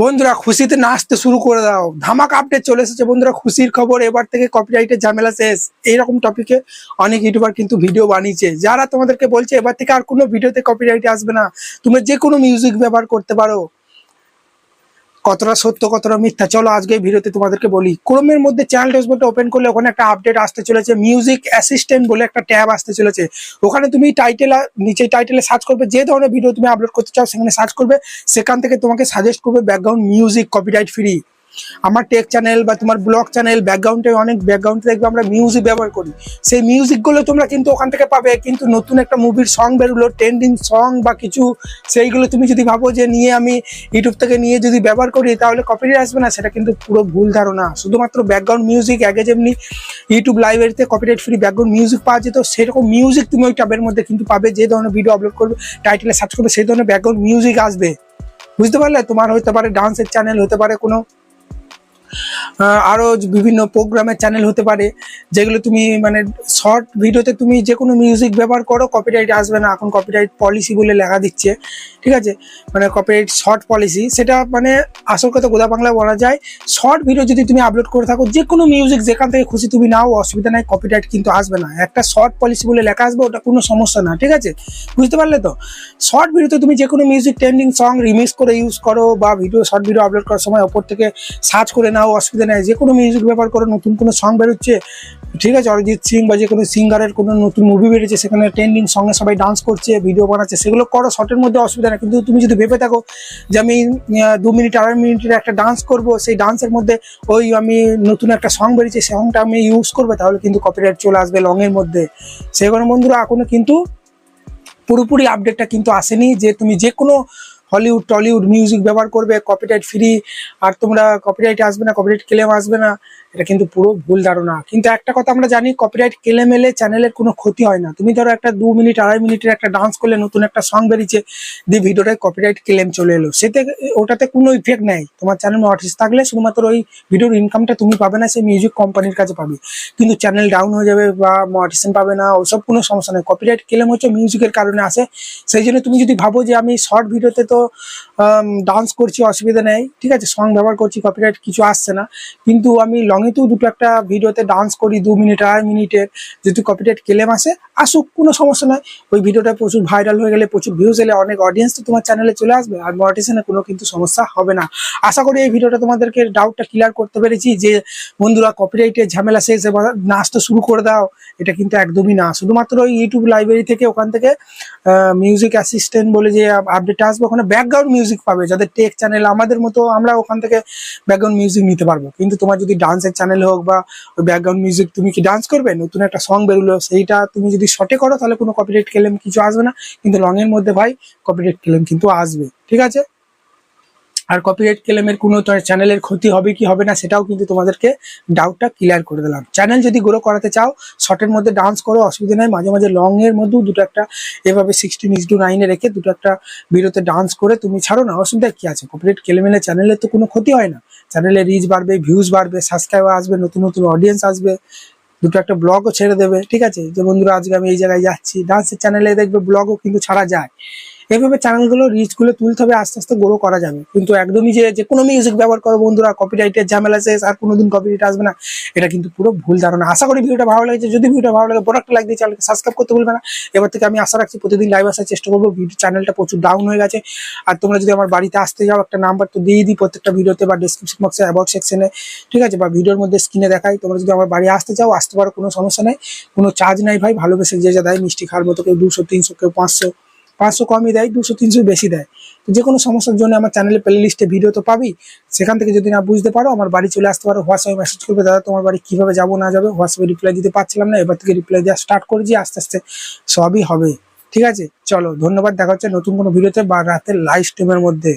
বন্ধুরা, খুশিতে নাচতে শুরু করে দাও। ধামাক আপডেট চলে এসেছে বন্ধুরা, খুশির খবর। এবার থেকে কপিরাইটের ঝামেলা শেষ। এইরকম টপিকে অনেক ইউটিউবার কিন্তু ভিডিও বানিয়েছে। যারা তোমাদেরকে বলছে, এবার থেকে আর কোনো ভিডিওতে কপিরাইট আসবে না। তুমি যে কোনো মিউজিক ব্যবহার করতে পারো। কতটা সত্য, কতটা মিথ্যা? চলো আজকে ভিডিওতে তোমাদেরকে বলি। ক্রোমের মধ্যে চ্যানেল ড্যাশবোর্ডটা ওপেন করলে ওখানে একটা আপডেট আসতে চলেছে। মিউজিক অ্যাসিস্ট্যান্ট বলে একটা ট্যাব আসতে চলেছে। ওখানে তুমি টাইটেল নিচে টাইটেলে সার্চ করবে। যে ধরনের ভিডিও তুমি আপলোড করতে চাও, সেখানে সার্চ করবে। সেখান থেকে তোমাকে সাজেস্ট করবে ব্যাকগ্রাউন্ড মিউজিক কপিরাইট ফ্রি আমার টেক চ্যানেল বা তোমার ব্লগ চ্যানেল ব্যাকগ্রাউন্ডে অনেক ব্যাকগ্রাউন্ডে দেখবে, আমরা মিউজিক ব্যবহার করি। সেই মিউজিকগুলো তোমরা কিন্তু ওখান থেকে পাবে, কিন্তু নতুন একটা মুভির সং বেরোলো ট্রেন্ডিং সং বা কিছু, সেইগুলো তুমি যদি ভাবো যে নিয়ে আমি ইউটিউব থেকে নিয়ে যদি ব্যবহার করি, তাহলে কপিরাইট আসবে না, সেটা কিন্তু পুরো ভুল ধারণা। শুধুমাত্র ব্যাকগ্রাউন্ড মিউজিক আগে যেমনি ইউটিউব লাইব্রেরিতে কপিরাইট ফ্রি ব্যাকগ্রাউন্ড মিউজিক পাওয়া যেত, সেরকম মিউজিক তুমি ওই ট্যাবের মধ্যে কিন্তু পাবে, যে ধরনের ভিডিও আপলোড করবে টাইটেলে সার্চ করবে, সেই ধরনের ব্যাকগ্রাউন্ড মিউজিক আসবে। বুঝতে পারলে? তোমার হতে পারে ডান্সের চ্যানেল হতে পারে কোনো আহ, আরও বিভিন্ন প্রোগ্রামের চ্যানেল হতে পারে যেগুলো তুমি মানে শর্ট ভিডিওতে তুমি যে কোনো মিউজিক ব্যবহার করো কপিরাইট আসবে না। এখন কপিরাইট পলিসি বলে লেখা দিচ্ছে ঠিক আছে? মানে কপিরাইট শর্ট পলিসি সেটা মানে আসল কথা গোদা বাংলা বলা যায়। শর্ট ভিডিও যদি তুমি আপলোড করে থাকো যে কোনো মিউজিক যেখান থেকে খুশি তুমি নাও অসুবিধা নাই কপিরাইট কিন্তু আসবে না। একটা শর্ট পলিসি বলে লেখা আসবে ওটা কোনো সমস্যা না ঠিক আছে? বুঝতে পারলে তো? শর্ট ভিডিওতে তুমি যে কোনো মিউজিক ট্রেন্ডিং সং রিমিক্স করে ইউজ করো বা ভিডিও শর্ট ভিডিও আপলোড করার সময় ওপর থেকে সার্চ করে নাও অসুবিধা নেই যে কোনো মিউজিক ব্যবহার করো নতুন কোনো সং বেরোচ্ছে, ঠিক আছে, অরিজিৎ সিং বা যে কোনো সিঙ্গারের কোনো নতুন মুভি বেরিয়েছে, সেখানে ট্রেন্ডিং সঙ্গে সবাই ডান্স করছে ভিডিও বানাচ্ছে, সেগুলো করো শর্টের মধ্যে অসুবিধা নেই। কিন্তু তুমি যদি ভেবে থাকো যে আমি দু মিনিট আড়াই মিনিটের একটা ডান্স করব, সেই ডান্সের মধ্যে ওই আমি নতুন একটা সং বেরিয়েছে সংটা আমি ইউজ করব, তাহলে কিন্তু কপিরাইট চলে আসবে লংয়ের মধ্যে। সেই কারণে বন্ধুরা এখনও কিন্তু পুরোপুরি আপডেটটা কিন্তু আসেনি, যে তুমি যে কোনো হলিউড, টলিউড মিউজিক ব্যবহার করবে কপিরাইট ফ্রি আর তোমরা কপিরাইট আসবে না কপিরাইট ক্লেম আসবে না, এটা কিন্তু পুরো ভুল ধারণা। কিন্তু একটা কথা আমরা জানি কপিরাইট ক্লেম এলে চ্যানেলের কোনো ক্ষতি হয় না। তুমি ধরো একটা দু মিনিট, আড়াই মিনিটের একটা ডান্স করলে, নতুন একটা সং বেরিয়েছে, দিয়ে ভিডিওটায় কপিরাইট ক্লেম চলে এলো। সেতে, ওটাতে কোনো ইফেক্ট নেই। তোমার চ্যানেল নটিস থাকলে শুধুমাত্র ওই ভিডিওর ইনকামটা তুমি পাবে না, সেই মিউজিক কোম্পানির কাছে পাবে। কিন্তু চ্যানেল ডাউন হয়ে যাবে বা মটিশন পাবে না, ওসব কোনো সমস্যা নেই। কপিরাইট ক্লেম হচ্ছে মিউজিকের কারণে আসে। সেই জন্য তুমি যদি ভাবো যে আমি শর্ট ভিডিওতে তো ডান্স করছি, অসুবিধা নেই, ঠিক আছে? সং ব্যবহার করছি কপিরাইট কিছু আসছে না। কিন্তু আমি লংয়েতেও দুটো একটা ভিডিওতে ডান্স করি, দু মিনিট, আড়াই মিনিটের যদি কপিরাইট ক্লেম আসে আসুক, কোনো সমস্যা নয় ওই ভিডিওটা প্রচুর ভাইরাল হয়ে গেলে, প্রচুর ভিউজ এলে অনেক অডিয়েন্স তো তোমার চ্যানেলে চলে আসবে, আর মনিটাইজেশনে কোনো কিন্তু সমস্যা হবে না। আশা করি এই ভিডিওটা তোমাদেরকে ডাউটটা ক্লিয়ার করতে পেরেছি যে, বন্ধুরা কপিরাইটের ঝামেলা শেষ নাচটা শুরু করে দাও। এটা কিন্তু একদমই না। শুধুমাত্র ওই ইউটিউব লাইব্রেরি থেকে, ওখান থেকে মিউজিক অ্যাসিস্ট্যান্ট বলে যে আপডেট আসবে, ওখানে ব্যাকগ্রাউন্ড মিউজিক পাবে, যাদের টেক চ্যানেল আমাদের মতো আমরা ওখান থেকে ব্যাকগ্রাউন্ড মিউজিক নিতে পারব। কিন্তু তোমার যদি ডান্সের চ্যানেল হোক বা ওই ব্যাকগ্রাউন্ড মিউজিক তুমি কি ডান্স করবে? নতুন একটা সং বেরোলো, সেইটা তুমি যদি শর্টে করো, তাহলে কোনো কপিরাইট ক্লেম কিছু আসবে না। কিন্তু লংয়ের মধ্যে ভাই কপিরাইট ক্লেম কিন্তু আসবে, ঠিক আছে? আর কপিরাইট ক্লেমের কোনো চ্যানেলের ক্ষতি হবে কি হবে না, সেটাও কিন্তু তোমাদেরকে ডাউটটা ক্লিয়ার করে দিলাম। চ্যানেল যদি গ্রো করাতে চাও শর্টের মধ্যে ডান্স করো, অসুবিধা নেই, মাঝে মাঝে লং এর মধ্যেও দুটো একটা এভাবে সিক্সটিন ইস টু নাইনে রেখে দুটো একটা ভিডিওতে ডান্স করে তুমি ছাড়ো না অসুবিধা কি আছে কপিরাইট ক্লেমেলে চ্যানেলের তো কোনো ক্ষতি হয় না। চ্যানেলে রিচ বাড়বে ভিউজ বাড়বে সাবস্ক্রাইবার আসবে, নতুন নতুন অডিয়েন্স আসবে, দুটো একটা ব্লগও ছেড়ে দেবে, ঠিক আছে? যে বন্ধুরা আজকে আমি এই জায়গায় যাচ্ছি ডান্সের চ্যানেলে দেখবে ব্লগও কিন্তু ছাড়া যায়। এইভাবে চ্যানেলগুলো রিচগুলো তুলতে হবে, আস্তে আস্তে গ্রো করা যাবে। কিন্তু একদমই যে যে কোনো মিউজিক ব্যবহার করো বন্ধুরা কপিরাইটের ঝামেলা শেষ আর কোনোদিন কপিরাইট আসবে না, এটা কিন্তু পুরো ভুল ধারণা। আশা করি ভিডিওটা ভালো লাগছে। যদি ভিডিওটা ভালো লাগে বড় একটা লাইক চ্যানেলকে সাবস্ক্রাইব করতে ভুলবে না। এবার থেকে আমি আশা রাখছি প্রতিদিন লাইভ আসার চেষ্টা করব। ভিডিও চ্যানেলটা প্রচুর ডাউন হয়ে গেছে। আর তোমরা যদি আমার বাড়িতে আসতে যাও, একটা নাম্বার তো দিয়ে দিই প্রত্যেকটা ভিডিওতে বা ডিসক্রিপশন বক্সে অ্যাবাউট সেকশনে ঠিক আছে? বা ভিডিওর মধ্যে স্ক্রিনে দেখাই। তোমরা যদি আমার বাড়ি আসতে চাও, আসতে পারো, কোনো সমস্যা নেই। কোনো চার্জ নাই ভাই। ভালোবেসে যে যা দেয়, মিষ্টি খাওয়ার মতো কেউ দুশো, তিনশো, কেউ পাঁচশো। পাঁচশো কমই দেয়, দুশো তিনশো বেশি দেয়। যে কোনো সমস্যার জন্য আমার চ্যানেলে প্লে লিস্টে ভিডিও তো পাবি। সেখান থেকে যদি না বুঝতে পারো, আমার বাড়ি চলে আসতে পারো, হোয়াটসঅ্যাপে মেসেজ করবে, দাদা, তোমার বাড়ি কীভাবে যাব, না যাবে? হোয়াটসঅ্যাপে রিপ্লাই দিতে পারছিলাম না, এবার থেকে রিপ্লাই দেওয়া স্টার্ট করেছি, আস্তে আস্তে সবই হবে। ঠিক আছে? চলো, ধন্যবাদ, দেখা হচ্ছে নতুন কোনো ভিডিওতে বা রাতের লাইভ স্ট্রিমের মধ্যে।